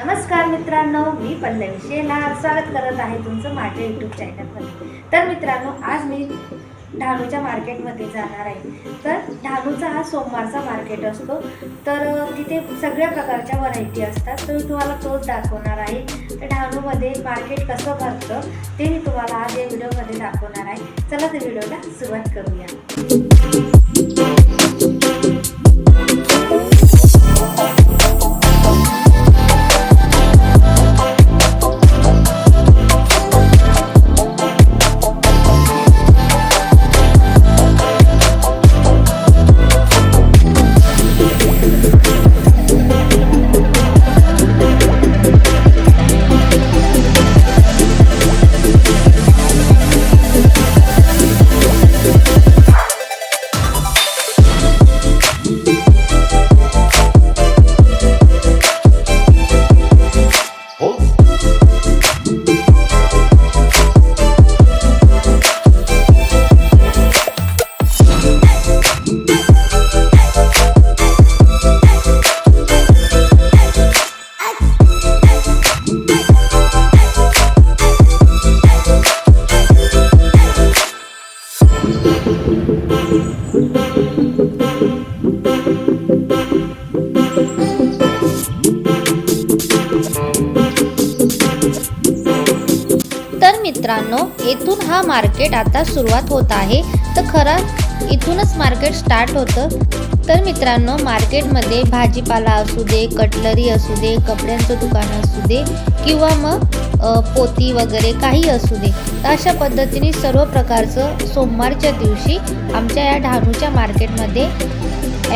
नमस्कार मित्रांनो मी पल्लवी शेलार. स्वागत करत आहे तुमचं माझ्या यूट्यूब चॅनलमध्ये तर मित्रांनो आज मी डहाणूच्या मार्केटमध्ये जाणार आहे. तर डहाणूचा हा सोमवारचा मार्केट असतो. तर तिथे सगळ्या प्रकारच्या व्हरायटी असतात. तर मी तुम्हाला तोच दाखवणार आहे. तर डहाणूमध्ये मार्केट कसं भरतं ते मी तुम्हाला आज या व्हिडिओमध्ये दाखवणार आहे. चला त्या व्हिडिओला सुरुवात करूया. मित्रांनो येथून हा मार्केट आता सुरुवात होत आहे. तर खरं इथूनच मार्केट स्टार्ट होतं. तर मित्रांनो मार्केटमध्ये भाजीपाला असू दे कटलरी असू दे कपड्यांचं दुकान असू दे किंवा मग पोती वगैरे काही असू दे. तर अशा पद्धतीने सर्व प्रकारचं सोमवारच्या दिवशी आमच्या या डहाणूच्या मार्केटमध्ये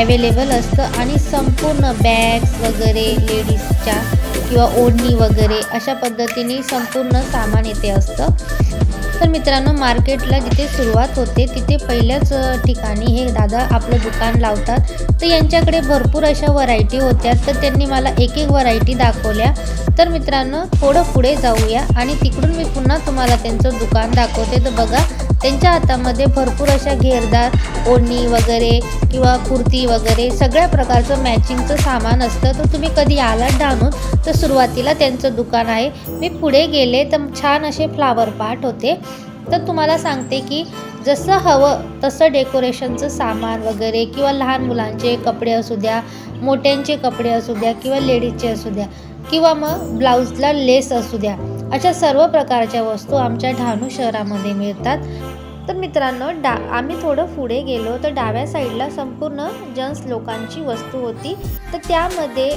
अवेलेबल असतं. आणि संपूर्ण बॅग्स वगैरे लेडीजच्या किंवा ओढणी वगैरे अशा पद्धतीने संपूर्ण सामान येथे असतं. तर मित्रांनो मार्केटला जिथे सुरुवात होते तिथे पहिल्याच ठिकाणी हे दादा आपलं दुकान लावतात. तर यांच्याकडे भरपूर अशा व्हरायटी होत्या. तर त्यांनी मला एक एक व्हरायटी दाखवल्या. तर मित्रांनो थोडं पुढे जाऊया आणि तिकडून मी पुन्हा तुम्हाला त्यांचं दुकान दाखवते. तर बघा त्यांच्या हातामध्ये भरपूर अशा घेरदार ओढणी वगैरे किंवा कुर्ती वगैरे सगळ्या प्रकारचं मॅचिंगचं सामान असतं. तर तुम्ही कधी आलात डाणून तर सुरुवातीला त्यांचं दुकान आहे. मी पुढे गेले तर छान असे फ्लावर पार्ट होते. तर तुम्हाला सांगते की जसं हवं तसं डेकोरेशनचं सामान वगैरे किंवा लहान मुलांचे कपडे असू द्या मोठ्यांचे कपडे असू द्या किंवा लेडीजचे असू द्या किंवा मग ब्लाऊजला लेस असू द्या अशा सर्व प्रकारच्या वस्तू आमच्या डहाणू शहरामध्ये मिळतात. तर मित्रांनो डा आम्ही थोडं पुढे गेलो तर डाव्या साईडला संपूर्ण जन्स लोकांची वस्तू होती. तर त्यामध्ये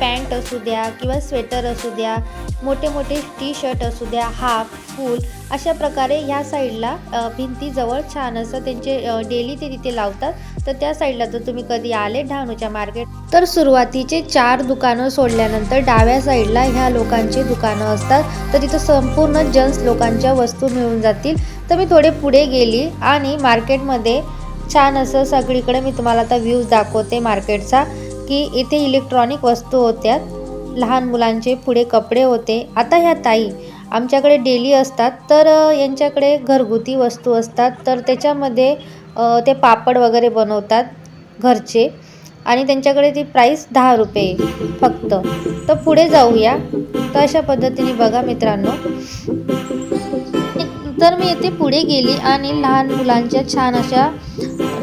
पॅन्ट असू द्या किंवा स्वेटर असू द्या मोठे मोठे टी शर्ट असू द्या हाफ फुल अशा प्रकारे ह्या साईडला भिंतीजवळ छान असं त्यांचे डेली ते तिथे लावतात. तर त्या साईडला जर तुम्ही कधी आले डहाणूच्या मार्केट. तर सुरुवातीचे चार दुकानं सोडल्यानंतर डाव्या साईडला ह्या लोकांची दुकानं असतात. तर तिथं संपूर्ण जन्स लोकांच्या वस्तू मिळून जातील. तर मी थोडे पुढे गेली आणि मार्केटमध्ये छान असं सगळीकडे मी तुम्हाला आता व्ह्यूज दाखवते मार्केटचा की इथे इलेक्ट्रॉनिक वस्तू होत्या. लहान मुलांचे पुढे कपडे होते. आता ह्या ताई आमच्याकडे डेली असतात तर यांच्याकडे घरगुती वस्तू असतात. तर त्याच्यामध्ये ते पापड वगैरे बनवतात घरचे आणि त्यांच्याकडे ती प्राईस दहा रुपये फक्त. तर पुढे जाऊया. तर अशा पद्धतीने बघा मित्रांनो. तर मी येथे पुढे गेली आणि लहान मुलांच्या छान अशा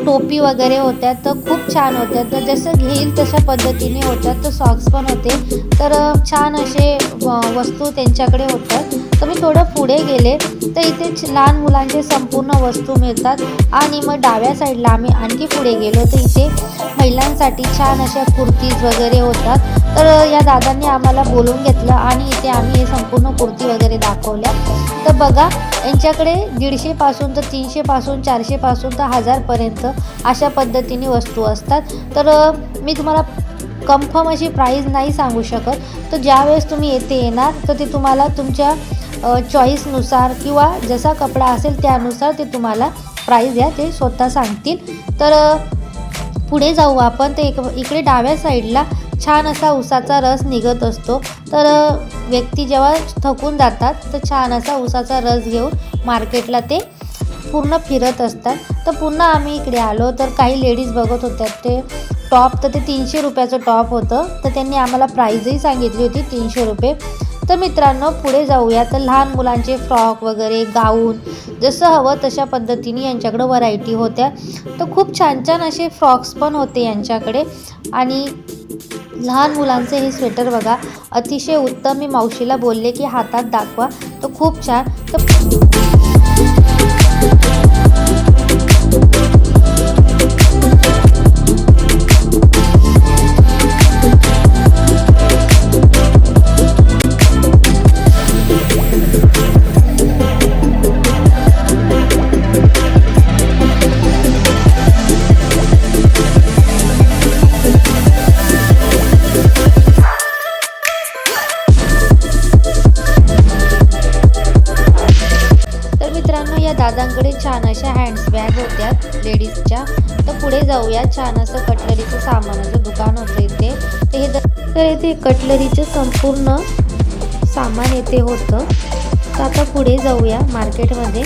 टोपी वगैरे होत्या तर खूप छान होत्या. तर जसं घेईल तशा पद्धतीने होत्या. तर सॉक्स पण होते. तर छान असे व- वस्तू त्यांच्याकडे होतात तर मी थोडं पुढे गेले तर इथे छ- लहान मुलांचे संपूर्ण वस्तू मिळतात. आणि मग डाव्या साईडला आम्ही आणखी पुढे गेलो तर इथे महिलांसाठी छान अशा कुर्तीज वगैरे होतात. तर या दादांनी आम्हाला बोलून घेतलं आणि इथे आम्ही हे संपूर्ण कुर्ती वगैरे दाखवल्या. तर बघा यांच्याकडे दीडशेपासून तर तीनशेपासून चारशेपासून तर हजारपर्यंत अशा पद्धतीने वस्तू असतात. तर मी तुम्हाला कन्फर्म अशी प्राईज नाही सांगू शकत. तर ज्यावेळेस तुम्ही येथे येणार तर ते तुम्हाला तुमच्या चॉईसनुसार किंवा जसा कपडा असेल त्यानुसार ते तुम्हाला प्राईज द्या. ते स्वतः सांगतील. तर पुढे जाऊ आपण. ते एक इकडे डाव्या साईडला छान असा उसाचा रस निघत असतो. तर व्यक्ती जेव्हा थकून जातात तर छान असा उसाचा रस घेऊन मार्केटला ते पूर्ण फिरत असतात. तर पुन्हा आम्ही इकडे आलो. तर काही लेडीज बघत होत्या ते टॉप तर ते तीनशे रुपयाचं टॉप होतं. तर त्यांनी आम्हाला प्राईजही सांगितली होती तीनशे रुपये. तर मित्रांनो पुढे जाऊया. तर लहान मुलांचे फ्रॉक वगैरे गाऊन जसं हवं तशा पद्धतीने यांच्याकडं व्हरायटी होत्या. तर खूप छान छान असे फ्रॉक्स पण होते यांच्याकडे. आणि लहान मुलांचे हे स्वेटर बघा अतिशय उत्तम मी मावशीला बोलले की हातात दाखवा. तर खूप छान. तर तर या दादांकडे छान अशा हँड्स बॅग होत्या. लेडीजच्या. तर पुढे जाऊया. छान असं कटलरीचं सामानाचं दुकान होतं इथे. तर हे तर इथे कटलरीचं संपूर्ण सामान येथे होतं. तर आता पुढे जाऊया मार्केटमध्ये.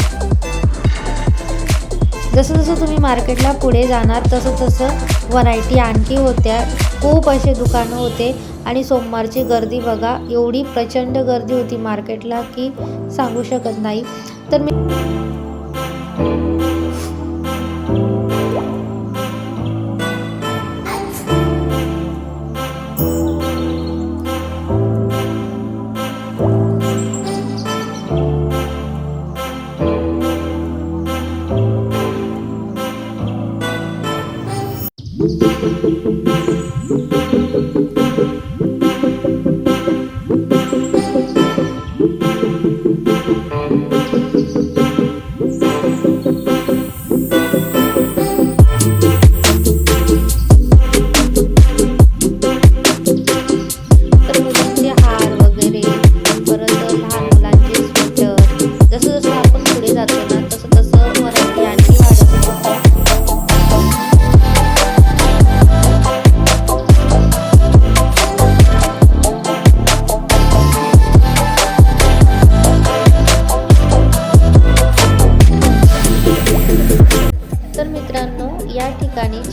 जसं जसं तुम्ही मार्केटला पुढे जाणार तसं तसं व्हरायटी आणखी होत्या. खूप असे दुकानं होते. आणि सोमवारची गर्दी बघा. एवढी प्रचंड गर्दी होती मार्केटला की सांगू शकत नाही. तर मी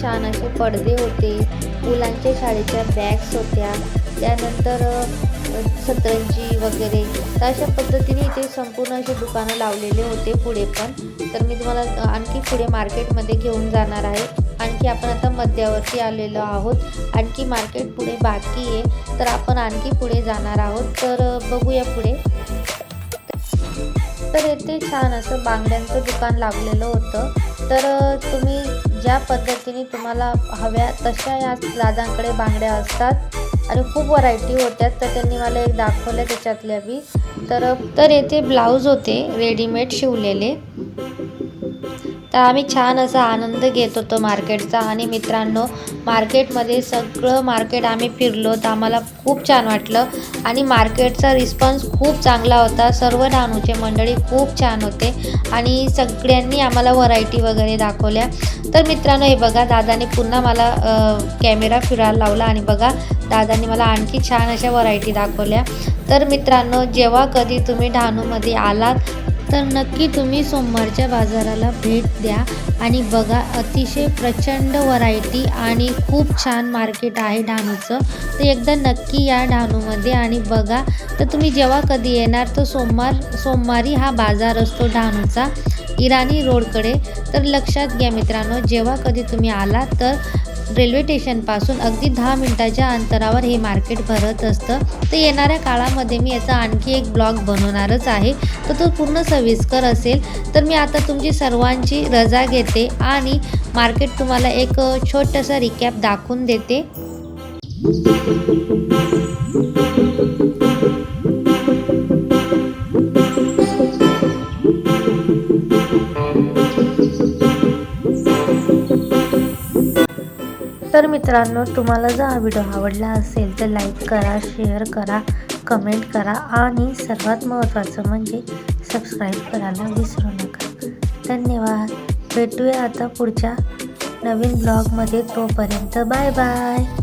छान असे पडदे होते. मुलांच्या शाळेच्या बॅग्स होत्या. त्यानंतर सतरंजी वगैरे. तर अशा पद्धतीने इथे संपूर्ण असे दुकानं लावलेले होते पुढे पण. तर मी तुम्हाला आणखी पुढे मार्केटमध्ये घेऊन जाणार आहे. आणखी आपण आता मध्यावरती आलेलो आहोत. आणखी मार्केट पुढे बाकी आहे. तर आपण आणखी पुढे जाणार आहोत. तर बघूया पुढे. तर येथे छान असं बांगड्यांचं दुकान लागलेलं होतं. तर तुम्ही ज्या पद्धतीने तुम्हाला हव्या तशा या दादांकडे बांगड्या असतात आणि खूप व्हरायटी होत्या तर त्यांनी मला एक दाखवल्या त्याच्यातल्या बी. तर तर येथे ब्लाऊज होते रेडीमेड शिवलेले. तर आम्ही छान असा आनंद घेत होतो मार्केटचा आणि मित्रांनो मार्केटमध्ये सगळं मार्केट आम्ही फिरलो तर आम्हाला खूप छान वाटलं. आणि मार्केटचा रिस्पॉन्स खूप चांगला होता. सर्व डहाणूचे मंडळी खूप छान होते आणि सगळ्यांनी आम्हाला व्हरायटी वगैरे दाखवल्या. तर मित्रांनो हे बघा दादाने पुन्हा मला कॅमेरा फिरायला लावला आणि बघा दादाने मला आणखी छान अशा व्हरायटी दाखवल्या. तर मित्रांनो जेव्हा कधी तुम्ही डहाणूमध्ये आलात तर नक्की तुम्ही सोमवारच्या बाजाराला भेट द्या आणि बघा अतिशय प्रचंड व्हरायटी आणि खूप छान मार्केट आहे डहाणूचं. तर एकदा नक्की या डहाणूमध्ये आणि बघा तर तुम्ही जेव्हा कधी येणार तर सोमवार सोमवारी हा बाजार असतो डहाणूचा इराणी रोडकडे तर लक्षात घ्या मित्रांनो जेव्हा कधी तुम्ही आला तर रेल्वे स्टेशनपासून अगदी दहा मिनटाच्या अंतरावर हे मार्केट भरत असतं. तर येणाऱ्या काळामध्ये मी याचा आणखी एक ब्लॉग बनवणारच आहे. तर तो पूर्ण सविस्कर असेल. तर मी आता तुमची सर्वांची रजा घेते आणि मार्केट तुम्हाला एक छोटंसं रिकॅप दाखवून देते. मित्रांनो तुम्हाला जर हा व्हिडिओ आवडला असेल तर लाईक करा शेअर करा कमेंट करा आणि सर्वात महत्त्वाचं म्हणजे सबस्क्राईब करायला विसरू नका. धन्यवाद. भेटूया आता पुढच्या नवीन ब्लॉगमध्ये तोपर्यंत बाय बाय